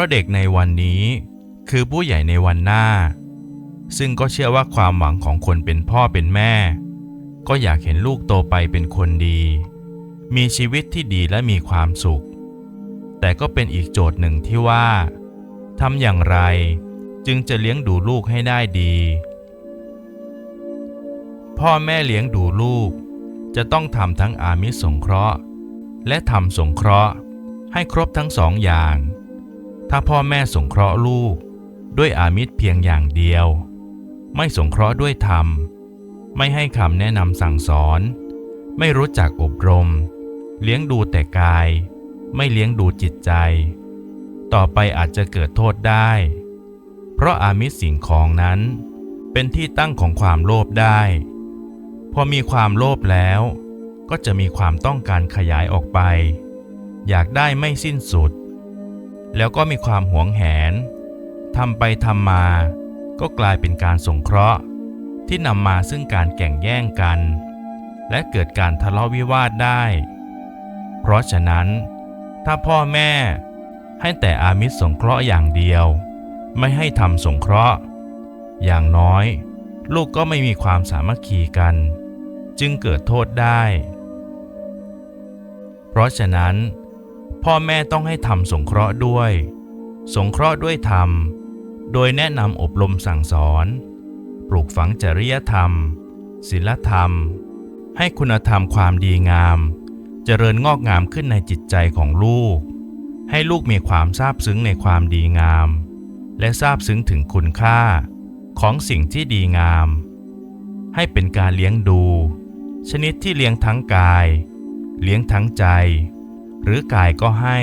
เพราะเด็กในวันนี้ คือผู้ใหญ่ในวันหน้า ซึ่งก็เชื่อว่าความหวังของคนเป็นพ่อเป็นแม่ ก็อยากเห็นลูกโตไปเป็นคนดี มีชีวิตที่ดีและมีความสุข แต่ก็เป็นอีกโจทย์หนึ่งที่ว่าทำอย่างไรจึงจะเลี้ยงดูลูกให้ได้ดี พ่อแม่เลี้ยงดูลูก จะต้องทำทั้งอามิสสงเคราะห์ และทำสงเคราะห์ให้ครบทั้งสองอย่าง ถ้าพ่อแม่สงเคราะห์ลูก ด้วยอามิสเพียงอย่างเดียว ไม่สงเคราะห์ด้วยธรรม ไม่ให้คำแนะนำสั่งสอน ไม่รู้จักอบรม เลี้ยงดูแต่กาย ไม่เลี้ยงดูจิตใจ ต่อไปอาจจะเกิดโทษได้ เพราะอามิสสิ่งของนั้น เป็นที่ตั้งของความโลภได้ พอมีความโลภแล้ว ก็จะมีความต้องการขยายออกไป อยากได้ไม่สิ้นสุด แล้วก็มีความหวงแหนทำไปทำมา ก็กลายเป็นการสงเคราะห์ ที่นำมาซึ่งการแข่งแย่งกัน และเกิดการทะเลาะวิวาทได้ เพราะฉะนั้น ถ้าพ่อแม่ให้แต่อามิสสงเคราะห์อย่างเดียว ไม่ให้ทำสงเคราะห์ อย่างน้อย ลูกก็ไม่มีความสามัคคีกัน จึงเกิดโทษได้ เพราะฉะนั้น พ่อแม่ต้องให้ทำสงเคราะห์ด้วย สงเคราะห์ด้วยธรรม โดยแนะนำอบรมสั่งสอน ปลูกฝังจริยธรรม ศีลธรรม ให้คุณธรรมความดีงาม เจริญงอกงามขึ้นในจิตใจของลูก ให้ลูกมีความซาบซึ้งในความดีงาม และซาบซึ้งถึงคุณค่าของสิ่งที่ดีงาม ให้เป็นการเลี้ยงดู ชนิดที่เลี้ยงทั้งกาย เลี้ยงทั้งใจ หรือกายก็ให้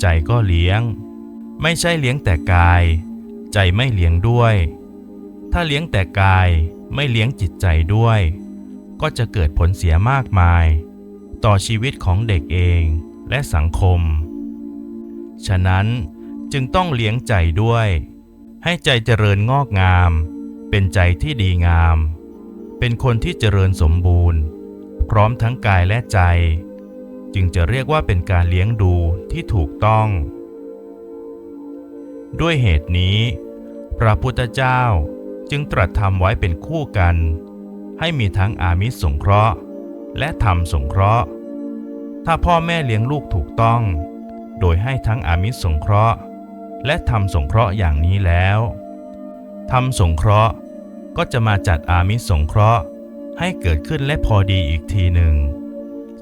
ใจก็เลี้ยง ไม่ใช่เลี้ยงแต่กาย ใจไม่เลี้ยงด้วย ถ้าเลี้ยงแต่กายไม่เลี้ยงจิตใจด้วย ก็จะเกิดผลเสียมากมาย ต่อชีวิตของเด็กเองและสังคม ฉะนั้นจึงต้องเลี้ยงใจด้วย ให้ใจเจริญงอกงาม เป็นใจที่ดีงาม เป็นคนที่เจริญสมบูรณ์ พร้อมทั้งกายและใจ จึงจะเรียกว่าเป็นการเลี้ยงดูที่ถูกต้อง ด้วยเหตุนี้ พระพุทธเจ้าจึงตรัสทำไว้เป็นคู่กัน ให้มีทั้งอามิสสงเคราะห์ และธรรมสงเคราะห์ ถ้าพ่อแม่เลี้ยงลูกถูกต้อง โดยให้ทั้งอามิสสงเคราะห์ และธรรมสงเคราะห์อย่างนี้แล้วธรรมสงเคราะห์ก็จะมาจัดอามิสสงเคราะห์ให้เกิดขึ้นและพอดีอีกทีหนึ่ง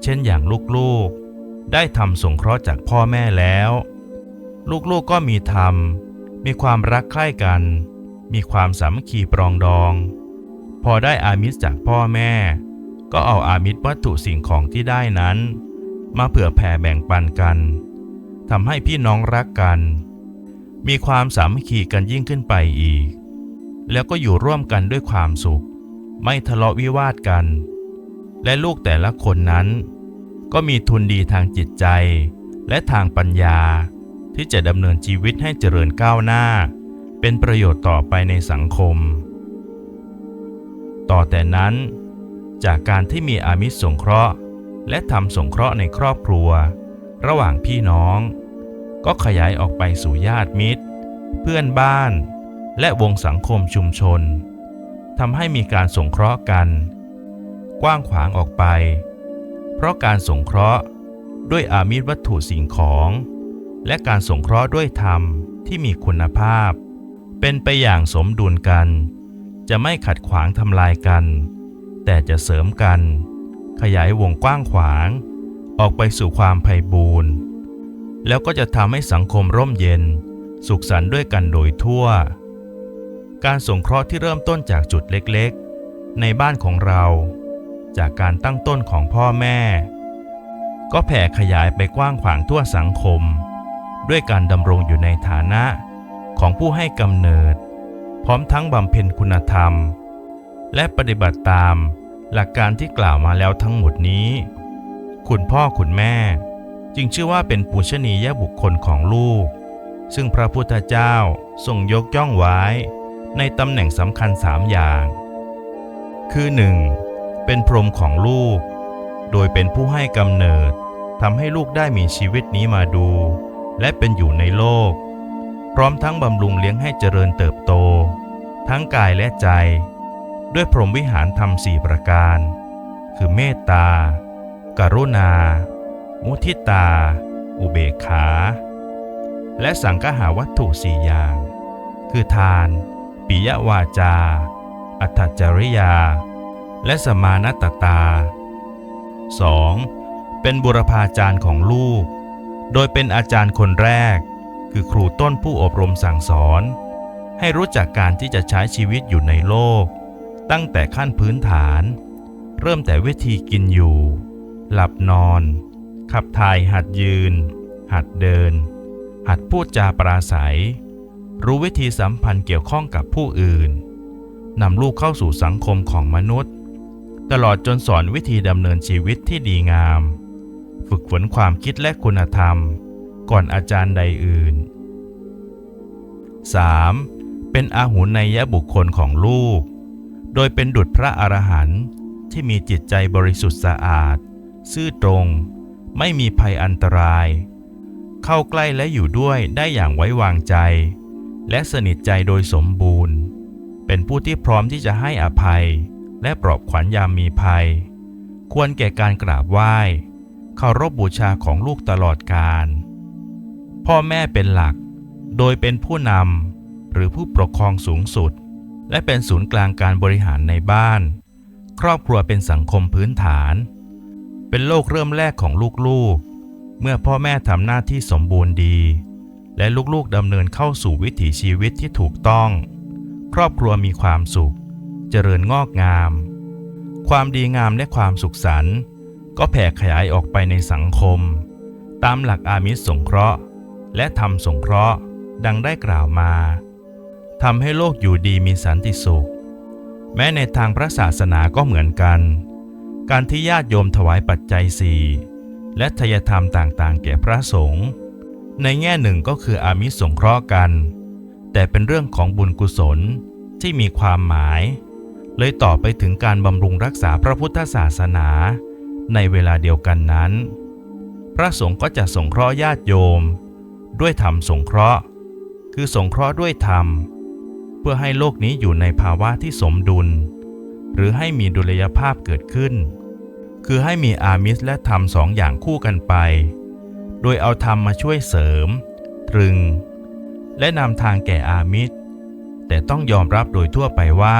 เช่นอย่างลูกๆ ได้ทำสงเคราะห์จากพ่อแม่แล้ว ลูกๆก็มีธรรม มีความรักใคร่กัน มีความสามัคคีปรองดอง พอได้อามิสจากพ่อแม่ ก็เอาอามิสวัตถุสิ่งของที่ได้นั้น มาเผื่อแผ่แบ่งปันกันทำให้พี่น้องรักกัน มีความสามัคคีกันยิ่งขึ้นไปอีก แล้วก็อยู่ร่วมกันด้วยความสุข ไม่ทะเลาะวิวาทกัน และลูกแต่ละคนนั้น ก็มีทุนดีทางจิตใจ และทางปัญญา ที่จะดำเนินชีวิตให้เจริญก้าวหน้า เป็นประโยชน์ต่อไปในสังคม ต่อแต่นั้น จากการที่มีอามิสสงเคราะห์ และทำสงเคราะห์ในครอบครัว ระหว่างพี่น้อง ก็ขยายออกไปสู่ญาติมิตร เพื่อนบ้าน และวงสังคมชุมชนทำให้มีการสงเคราะห์กัน กว้างขวางออกไป เพราะการสงเคราะห์ด้วยอามิตวัตถุสิ่งของ และการสงเคราะห์ด้วยธรรมที่มีคุณภาพ เป็นไปอย่างสมดุลกัน จะไม่ขัดขวางทำลายกัน แต่จะเสริมกัน ขยายวงกว้างขวาง ออกไปสู่ความไพ่บูรณ์แล้วก็จะทำให้สังคมร่มเย็น สุขสันต์ด้วยกันโดยทั่ว การสงเคราะห์ที่เริ่มต้นจากจุดเล็กๆ ในบ้านของเรา จากการตั้งต้นของพ่อแม่ ก็แผ่ขยายไปกว้างขวางทั่วสังคม ด้วยการดำรงอยู่ในฐานะของผู้ให้กำเนิด พร้อมทั้งบำเพ็ญคุณธรรม และปฏิบัติตามหลักการที่กล่าวมาแล้วทั้งหมดนี้ คุณพ่อคุณแม่ จึงชื่อว่าเป็นปูชนียบุคคลของลูก ซึ่งพระพุทธเจ้าทรงยกย่องไว้ ในตำแหน่งสำคัญสามอย่าง คือ 1. เป็นพรหมของลูก โดยเป็นผู้ให้กำเนิดทำให้ลูกได้มีชีวิตนี้มาดู และเป็นอยู่ในโลก พร้อมทั้งบำรุงเลี้ยงให้เจริญเติบโต ทั้งกายและใจ ด้วยพรหมวิหารธรรมสี่ประการ คือเมตตากรุณา มุทิตา อุเบกขา และสังฆหาวัตถุสี่อย่าง คือทาน ปิยวาจา อัตจริยา และสมานตตา 2. เป็นบุรพาจารย์ของลูก โดยเป็นอาจารย์คนแรก คือครูต้นผู้อบรมสั่งสอน ให้รู้จักการที่จะใช้ชีวิตอยู่ในโลก ตั้งแต่ขั้นพื้นฐาน เริ่มแต่วิธีกินอยู่ หลับนอน ขับถ่ายหัดยืน หัดเดิน หัดพูดจาปราศัย รู้วิธีสัมพันธ์เกี่ยวข้องกับผู้อื่นนำลูกเข้าสู่สังคมของมนุษย์ ตลอดจนสอนวิธีดำเนินชีวิตที่ดีงาม ฝึกฝนความคิดและคุณธรรม ก่อนอาจารย์ใดอื่น 3. เป็นอาหุนยะบุคคลของลูก โดยเป็นดุจพระอรหันต์ที่มีจิตใจบริสุทธิ์สะอาด ซื่อตรง ไม่มีภัยอันตราย เข้าใกล้และอยู่ด้วยได้อย่างไว้วางใจ และสนิทใจโดยสมบูรณ์ เป็นผู้ที่พร้อมที่จะให้อภัย และปลอบขวัญยามมีภัย ควรแก่การกราบไหว้เคารพบบูชาของลูกตลอดกาลพ่อแม่เป็นหลัก โดยเป็นผู้นำหรือผู้ปกครองสูงสุด และเป็นศูนย์กลางการบริหารในบ้าน ครอบครัวเป็นสังคมพื้นฐาน เป็นโลกเริ่มแรกของลูกๆ เมื่อพ่อแม่ทำหน้าที่สมบูรณ์ดี และลูกๆดำเนินเข้าสู่วิถีชีวิตที่ถูกต้อง ครอบครัวมีความสุข จริญงอกงาม ความดีงามและความสุขสันต์ก็แผ่ขยายออกไปในสังคม ตามหลักอามิสสงเคราะห์ และธรรมสงเคราะห์ดังได้กล่าวมาทำให้โลกอยู่ดีมีสันติสุข แม้ในทางพระศาสนาก็เหมือนกัน การที่ญาติโยมถวายปัจจัยสี่และทยธรรมต่างๆ แก่พระสงฆ์ในแง่หนึ่งก็คืออามิสสงเคราะห์กัน แต่เป็นเรื่องของบุญกุศลที่มีความหมาย เลยต่อไปถึงการบำรุงรักษาพระพุทธศาสนา ในเวลาเดียวกันนั้น พระสงฆ์ก็จะสงเคราะห์ญาติโยม ด้วยธรรมสงเคราะห์ คือสงเคราะห์ด้วยธรรม เพื่อให้โลกนี้อยู่ในภาวะที่สมดุล หรือให้มีดุลยภาพเกิดขึ้น คือให้มีอามิสและธรรมสองอย่างคู่กันไป โดยเอาธรรมมาช่วยเสริม ตรึง และนำทางแก่อามิสแต่ต้องยอมรับโดยทั่วไปว่า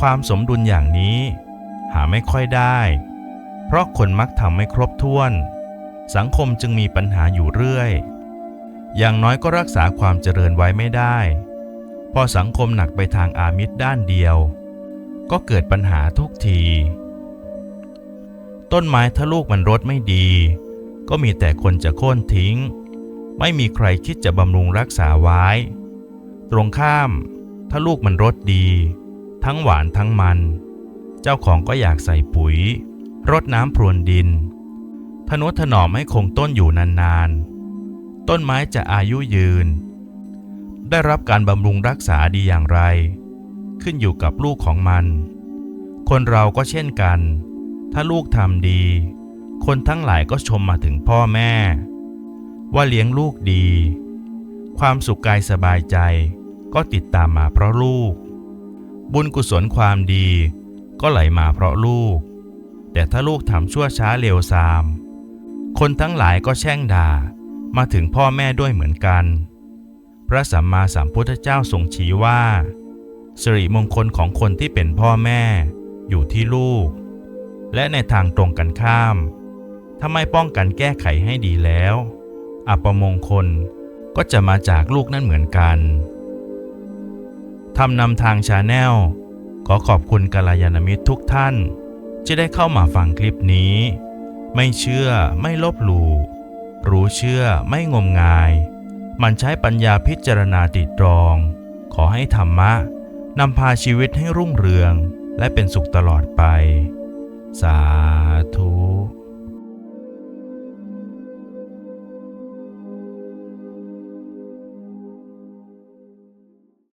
ความสมดุลอย่างนี้ หาไม่ค่อยได้ เพราะคนมักทำไม่ครบถ้วน สังคมจึงมีปัญหาอยู่เรื่อย อย่างน้อยก็รักษาความเจริญไว้ไม่ได้ พอสังคมหนักไปทางอามิตรด้านเดียว ก็เกิดปัญหาทุกที ต้นไม้ถ้าลูกมันรดไม่ดี ก็มีแต่คนจะโค่นทิ้ง ไม่มีใครคิดจะบำรุงรักษาไว้ ตรงข้าม ถ้าลูกมันรสดี ทั้งหวานทั้งมัน เจ้าของก็อยากใส่ปุ๋ย รดน้ำพรวนดิน ทนุถนอมให้คงต้นอยู่นานๆ ต้นไม้จะอายุยืน ได้รับการบำรุงรักษาดีอย่างไร ขึ้นอยู่กับลูกของมัน คนเราก็เช่นกัน ถ้าลูกทำดี คนทั้งหลายก็ชมมาถึงพ่อแม่ ว่าเลี้ยงลูกดี ความสุขกายสบายใจก็ติดตามมาเพราะลูก บุญกุศลความดี ก็ไหลมาเพราะลูก แต่ถ้าลูกทำชั่วช้าเร็วซาม คนทั้งหลายก็แช่งด่ามาถึงพ่อแม่ด้วยเหมือนกัน พระสัมมาสัมพุทธเจ้าทรงชี้ว่าสิริมงคลของคนที่เป็นพ่อแม่อยู่ที่ลูก และในทางตรงกันข้ามถ้าไม่ป้องกันแก้ไขให้ดีแล้ว อัปมงคลก็จะมาจากลูกนั่นเหมือนกัน ทำนำทางชาแนลขอขอบคุณกัลยาณมิตรทุกท่านที่ได้เข้ามาฟังคลิปนี้ ไม่เชื่อไม่ลบหลู่รู้เชื่อไม่งมงาย มันใช้ปัญญาพิจารณาติดตรอง ขอให้ธรรมะนำพาชีวิตให้รุ่งเรืองและเป็นสุขตลอดไป สาธุ